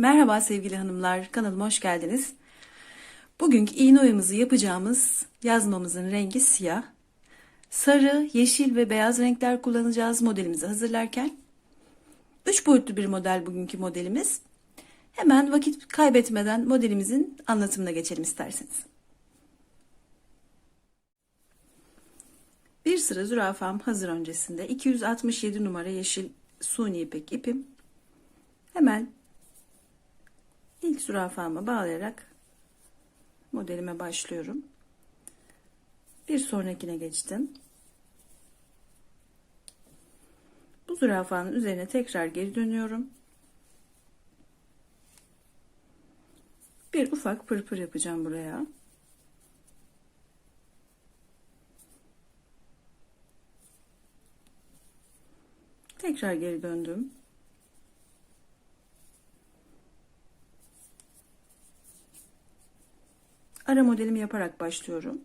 Merhaba sevgili hanımlar, kanalıma hoş geldiniz. Bugünkü iğne oyamızı yapacağımız yazmamızın rengi siyah. Sarı, yeşil ve beyaz renkler kullanacağız modelimizi hazırlarken. Üç boyutlu bir model bugünkü modelimiz. Hemen vakit kaybetmeden modelimizin anlatımına geçelim isterseniz. Bir sıra zürafam hazır öncesinde 267 numara yeşil suni ipek ipim. Hemen ilk zürafamı bağlayarak modelime başlıyorum. Bir sonrakine geçtim. Bu zürafanın üzerine tekrar geri dönüyorum. Bir ufak pırpır yapacağım buraya. Tekrar geri döndüm. Ara modelimi yaparak başlıyorum.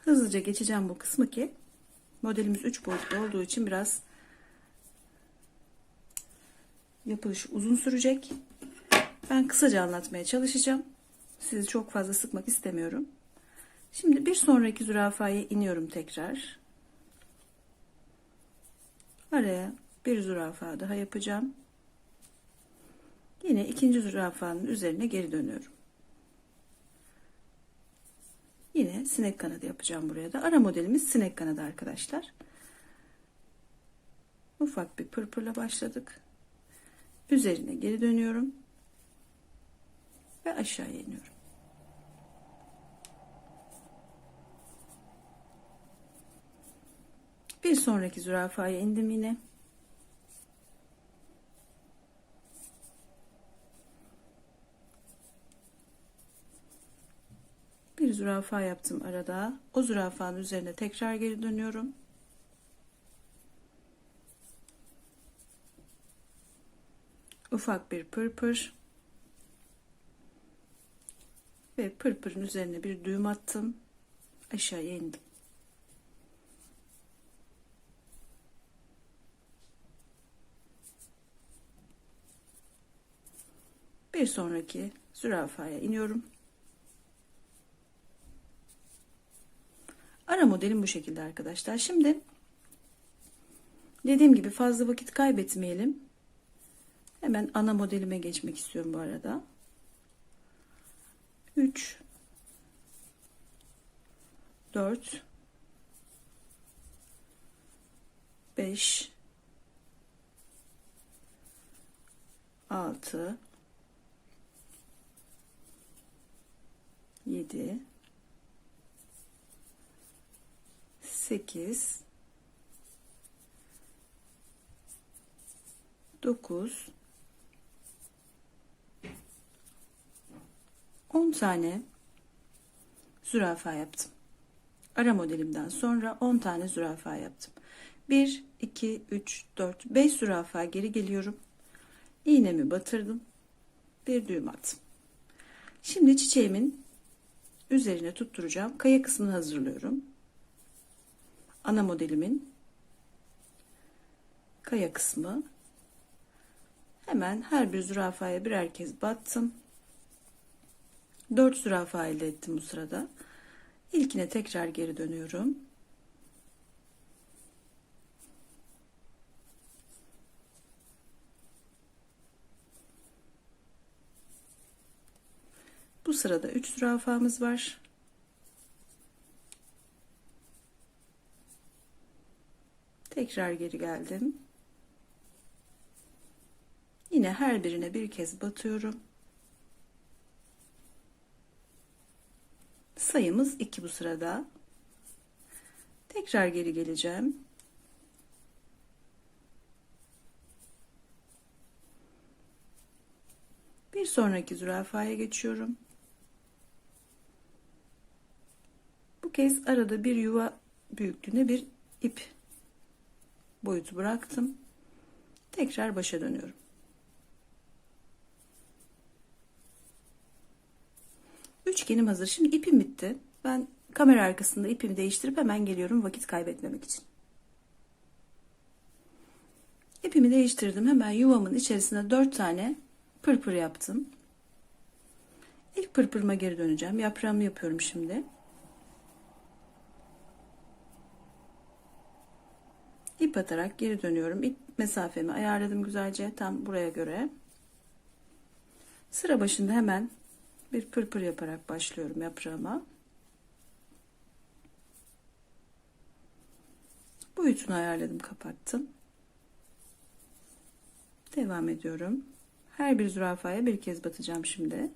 Hızlıca geçeceğim bu kısmı ki modelimiz 3 boyutlu olduğu için biraz yapılış uzun sürecek. Ben kısaca anlatmaya çalışacağım. Sizi çok fazla sıkmak istemiyorum. Şimdi bir sonraki zürafaya iniyorum tekrar. Araya bir zürafa daha yapacağım. Yine ikinci zürafanın üzerine geri dönüyorum. Yine sinek kanadı yapacağım buraya da. Ara modelimiz sinek kanadı arkadaşlar. Ufak bir pırpırla başladık. Üzerine geri dönüyorum. Ve aşağıya iniyorum. Bir sonraki zürafaya indim yine. Zürafa yaptım arada. O zürafanın üzerine tekrar geri dönüyorum. Ufak bir pırpır. Ve pırpırın üzerine bir düğüm attım. Aşağıya indim. Bir sonraki zürafaya iniyorum. Ara modelim bu şekilde arkadaşlar. Şimdi dediğim gibi fazla vakit kaybetmeyelim. Hemen ana modelime geçmek istiyorum bu arada. 3 4 5 6 7 8 9 10 tane zürafa yaptım. Ara modelimden sonra 10 tane zürafa yaptım. 1 2 3 4 5 zürafa geri geliyorum. İğnemi batırdım. Bir düğüm attım. Şimdi çiçeğimin üzerine tutturacağım. Kaya kısmını hazırlıyorum. Ana modelimin kaya kısmı. Hemen her bir zürafaya birer kez battım. 4 zürafa elde ettim bu sırada. İlkine tekrar geri dönüyorum. Bu sırada 3 zürafamız var. Tekrar geri geldim. Yine her birine bir kez batıyorum. Sayımız 2 bu sırada. Tekrar geri geleceğim. Bir sonraki zürafaya geçiyorum. Bu kez arada bir yuva büyüklüğünde bir ip boyutu bıraktım. Tekrar başa dönüyorum. Üçgenim hazır. Şimdi ipim bitti. Ben kamera arkasında ipimi değiştirip hemen geliyorum vakit kaybetmemek için. İpimi değiştirdim. Hemen yuvamın içerisine 4 tane pırpır yaptım. İlk pırpırıma geri döneceğim. Yaprağımı yapıyorum şimdi. İp atarak geri dönüyorum. İp mesafemi ayarladım güzelce tam buraya göre. Sıra başında hemen bir pırpır yaparak başlıyorum yaprağıma. Boyutunu ayarladım, kapattım. Devam ediyorum. Her bir zürafaya bir kez batacağım şimdi.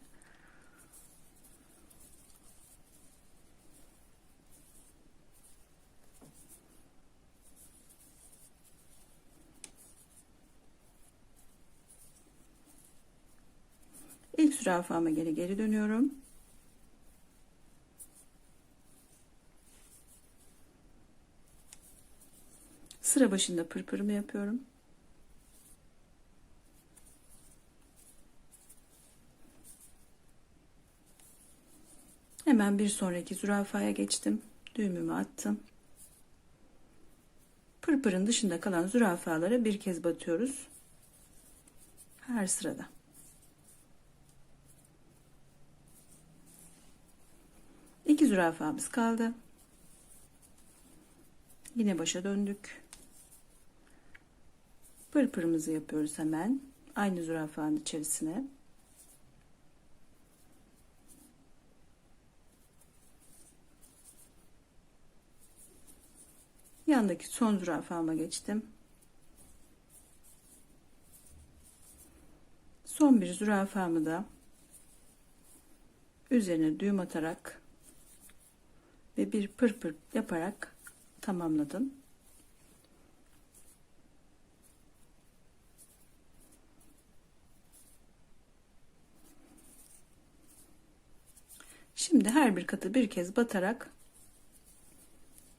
İlk zürafama geri geri dönüyorum. Sıra başında pırpırımı yapıyorum. Hemen bir sonraki zürafaya geçtim. Düğümümü attım. Pırpırın dışında kalan zürafalara bir kez batıyoruz. Her sırada. İki zürafamız kaldı. Yine başa döndük. Pırpırımızı yapıyoruz hemen. Aynı zürafanın içerisine. Yandaki son zürafama geçtim. Son bir zürafamı da üzerine düğüm atarak ve bir pırpır yaparak tamamladım. Şimdi her bir katı bir kez batarak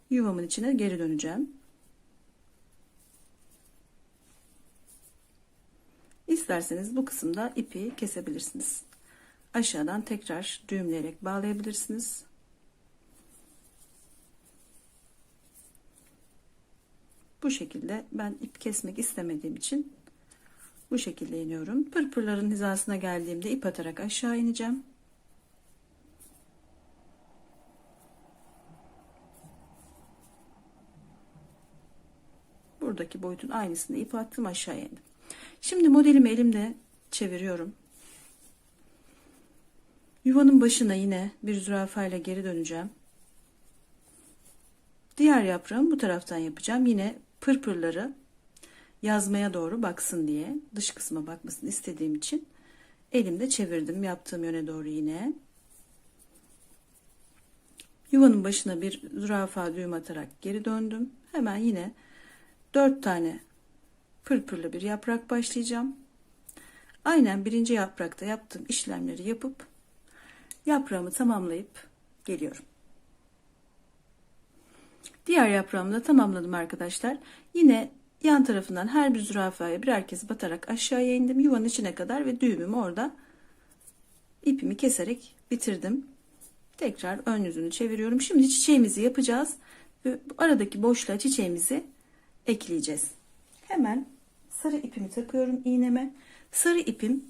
yuvamın içine geri döneceğim. İsterseniz bu kısımda ipi kesebilirsiniz. Aşağıdan tekrar düğümleyerek bağlayabilirsiniz. Bu şekilde ben ip kesmek istemediğim için bu şekilde iniyorum. Pırpırların hizasına geldiğimde ip atarak aşağı ineceğim. buradaki boyutun aynısını ip attım aşağıya indim. Şimdi modelimi elimde çeviriyorum. Yuvanın başına yine bir zürafa ile geri döneceğim. Diğer yaprağımı bu taraftan yapacağım. Yine pırpırları yazmaya doğru baksın diye dış kısma bakmasını istediğim için elimde çevirdim yaptığım yöne doğru yine. Yuvanın başına bir zürafa düğüm atarak geri döndüm. Hemen yine 4 tane pırpırlı bir yaprak başlayacağım. Aynen birinci yaprakta yaptığım işlemleri yapıp yaprağımı tamamlayıp geliyorum. Diğer yaprağımı da tamamladım arkadaşlar. Yine yan tarafından her bir zürafaya birer kez batarak aşağıya indim. Yuvanın içine kadar ve düğümümü orada ipimi keserek bitirdim. Tekrar ön yüzünü çeviriyorum. Şimdi çiçeğimizi yapacağız. Ve aradaki boşluğa çiçeğimizi ekleyeceğiz. Hemen sarı ipimi takıyorum iğneme. Sarı ipim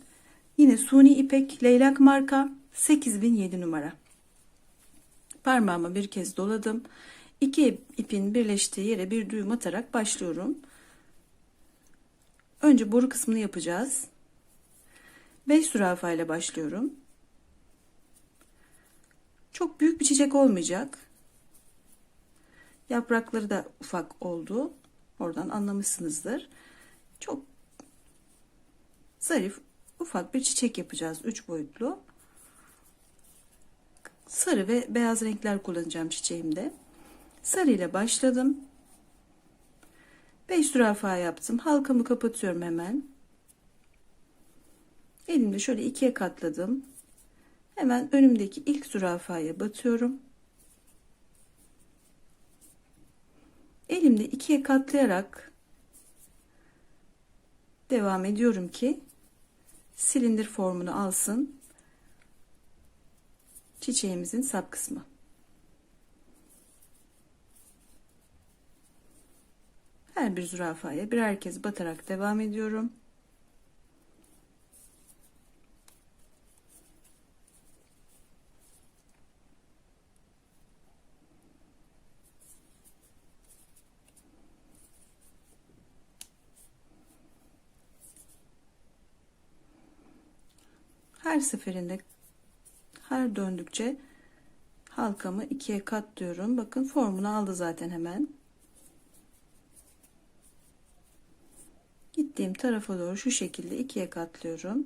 yine suni ipek leylak marka 8007 numara. Parmağımı bir kez doladım. İki ipin birleştiği yere bir düğüm atarak başlıyorum. Önce boru kısmını yapacağız. 5 zürafa ile başlıyorum. Çok büyük bir çiçek olmayacak. Yaprakları da ufak oldu. Oradan anlamışsınızdır. Çok zarif ufak bir çiçek yapacağız. Üç boyutlu. Sarı ve beyaz renkler kullanacağım çiçeğimde. Sarı ile başladım. 5 zürafa yaptım. Halkamı kapatıyorum hemen. Elimde şöyle ikiye katladım. Hemen önümdeki ilk zürafaya batıyorum. elimde ikiye katlayarak devam ediyorum ki silindir formunu alsın çiçeğimizin sap kısmı. Her bir zürafaya birer kez batarak devam ediyorum. Her seferinde her döndükçe halkamı ikiye katlıyorum. Bakın formunu aldı zaten hemen. Gittiğim tarafa doğru şu şekilde ikiye katlıyorum.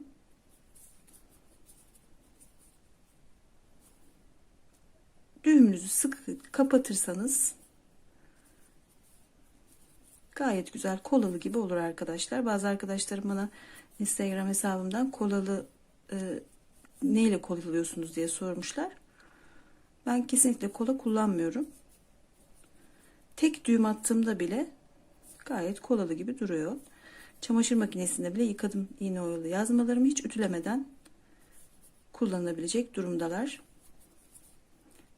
Düğümünüzü sıkı kapatırsanız gayet güzel kolalı gibi olur arkadaşlar. Bazı arkadaşlarım bana Instagram hesabımdan kolalı e, neyle kolalıyorsunuz diye sormuşlar. Ben kesinlikle kola kullanmıyorum. Tek düğüm attığımda bile gayet kolalı gibi duruyor. Çamaşır makinesinde bile yıkadım iğne oyalı yazmalarımı hiç ütülemeden kullanılabilecek durumdalar.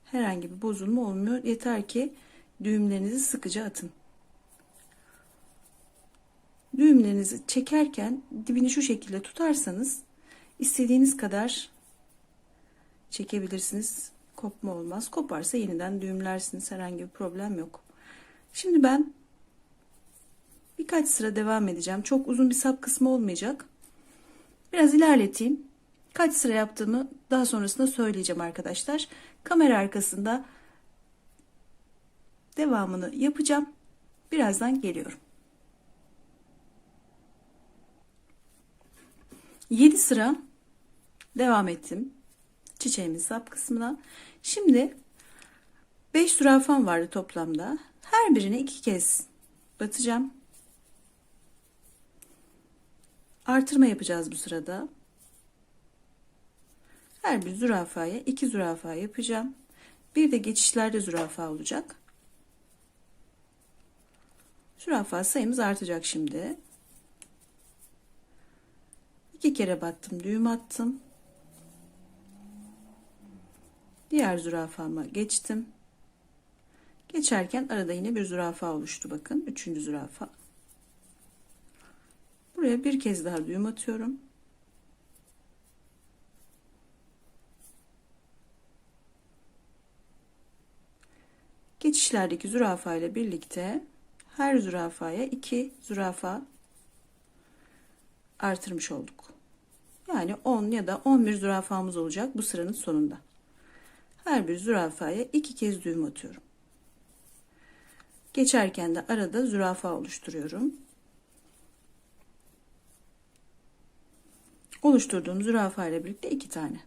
Herhangi bir bozulma olmuyor. Yeter ki düğümlerinizi sıkıca atın. Düğümlerinizi çekerken dibini şu şekilde tutarsanız istediğiniz kadar çekebilirsiniz. Kopma olmaz. Koparsa yeniden düğümlersiniz. Herhangi bir problem yok. Şimdi ben birkaç sıra devam edeceğim. Çok uzun bir sap kısmı olmayacak. Biraz ilerleteyim. Kaç sıra yaptığımı daha sonrasında söyleyeceğim arkadaşlar. Kamera arkasında devamını yapacağım. Birazdan geliyorum. 7 sıra devam ettim. Çiçeğimin sap kısmına. Şimdi 5 zürafam vardı toplamda. Her birine iki kez batacağım. Artırma yapacağız bu sırada. Her bir zürafaya iki zürafa yapacağım. Bir de geçişlerde zürafa olacak. Zürafa sayımız artacak şimdi. İki kere battım, düğüm attım. Diğer zürafama geçtim. Geçerken arada yine bir zürafa oluştu bakın. Üçüncü zürafa. Buraya bir kez daha düğüm atıyorum. Geçişlerdeki zürafa ile birlikte her zürafaya iki zürafa artırmış olduk. Yani 10 ya da 11 zürafamız olacak bu sıranın sonunda. Her bir zürafaya iki kez düğüm atıyorum. Geçerken de arada zürafa oluşturuyorum. Oluşturduğum zürafa ile birlikte iki tane.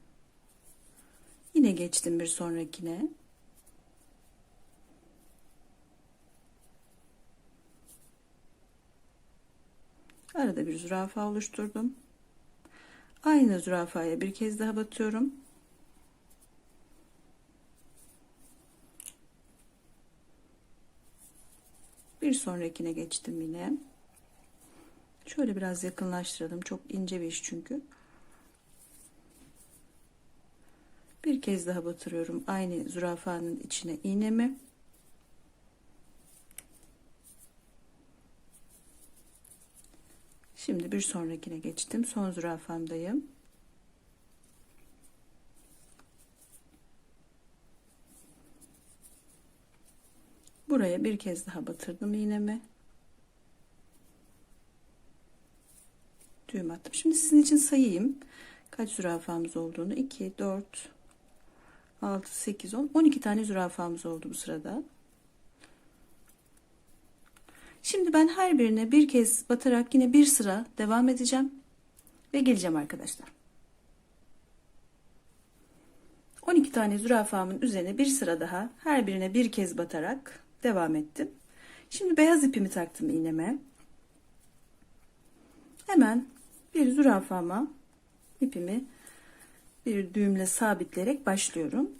Yine geçtim bir sonrakine. Arada bir zürafa oluşturdum. Aynı zürafaya bir kez daha batıyorum. Bir sonrakine geçtim yine. Şöyle biraz yakınlaştıralım. Çok ince bir iş çünkü. Bir kez daha batırıyorum aynı zürafanın içine iğnemi. Şimdi bir sonrakine geçtim. Son zürafamdayım. Buraya bir kez daha batırdım iğnemi. Düğüm attım. Şimdi sizin için sayayım. Kaç zürafamız olduğunu. 2, 4, 6, 8, 10, 12 tane zürafamız oldu bu sırada. Şimdi ben her birine bir kez batarak yine bir sıra devam edeceğim ve geleceğim arkadaşlar. 12 tane zürafamın üzerine bir sıra daha her birine bir kez batarak devam ettim. Şimdi beyaz ipimi taktım iğneme. Hemen bir zürafama ipimi bir düğümle sabitleyerek başlıyorum.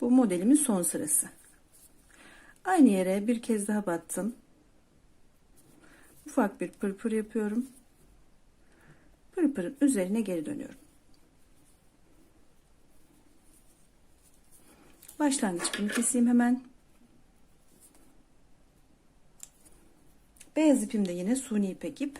Bu modelimin son sırası. Aynı yere bir kez daha battım. Ufak bir pırpır yapıyorum. Pırpırın üzerine geri dönüyorum. Başlangıç ipimi keseyim hemen. Beyaz ipim de yine suni ipek ip.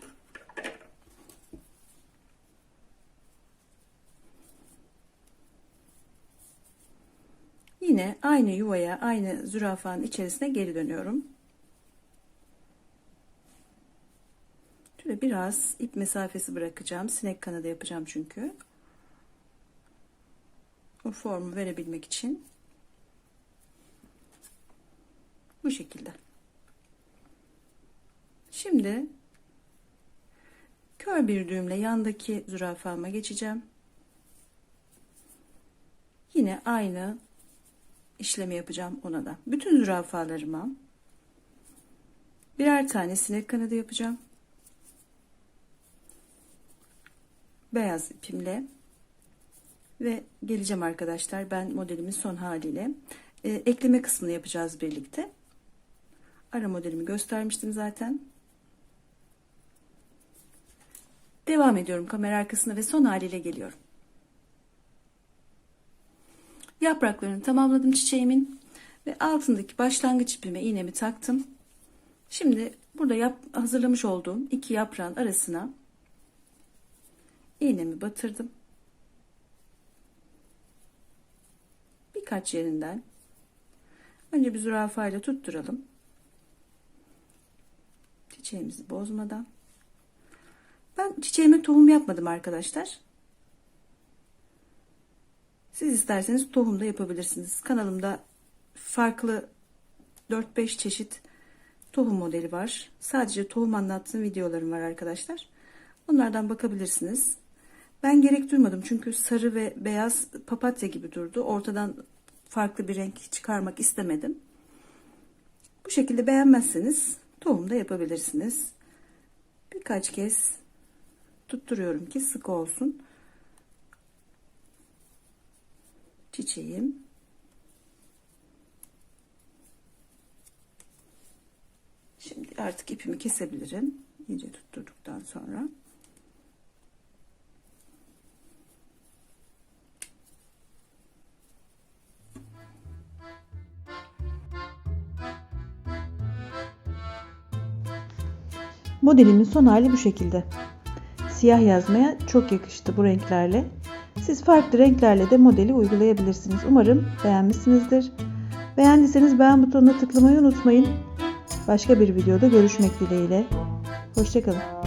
Yine aynı yuvaya, aynı zürafanın içerisine geri dönüyorum. Şöyle biraz ip mesafesi bırakacağım. Sinek kanadı yapacağım çünkü. O formu verebilmek için. Bu şekilde. Şimdi kör bir düğümle yandaki zürafama geçeceğim. Yine aynı işlemi yapacağım ona da. Bütün zürafalarıma birer tane sinek kanadı yapacağım. Beyaz ipimle ve geleceğim arkadaşlar. Ben modelimin son haliyle e, ekleme kısmını yapacağız birlikte. Ara modelimi göstermiştim zaten. Devam ediyorum kamera arkasına ve son haliyle geliyorum. Yapraklarını tamamladım çiçeğimin ve altındaki başlangıç ipime iğnemi taktım. Şimdi burada yap, hazırlamış olduğum iki yaprağın arasına iğnemi batırdım. Birkaç yerinden önce bir zürafa ile tutturalım. Çiçeğimizi bozmadan. Ben çiçeğime tohum yapmadım arkadaşlar. Siz isterseniz tohum da yapabilirsiniz. Kanalımda farklı 4-5 çeşit tohum modeli var. Sadece tohum anlattığım videolarım var arkadaşlar. Onlardan bakabilirsiniz. Ben gerek duymadım çünkü sarı ve beyaz papatya gibi durdu. Ortadan farklı bir renk çıkarmak istemedim. Bu şekilde beğenmezseniz tohum da yapabilirsiniz. Birkaç kez tutturuyorum ki sık olsun. Çiçeğim. Şimdi artık ipimi kesebilirim. İyice tutturduktan sonra. Modelimin son hali bu şekilde. Siyah yazmaya çok yakıştı bu renklerle. Siz farklı renklerle de modeli uygulayabilirsiniz. Umarım beğenmişsinizdir. Beğendiyseniz beğen butonuna tıklamayı unutmayın. Başka bir videoda görüşmek dileğiyle. Hoşçakalın.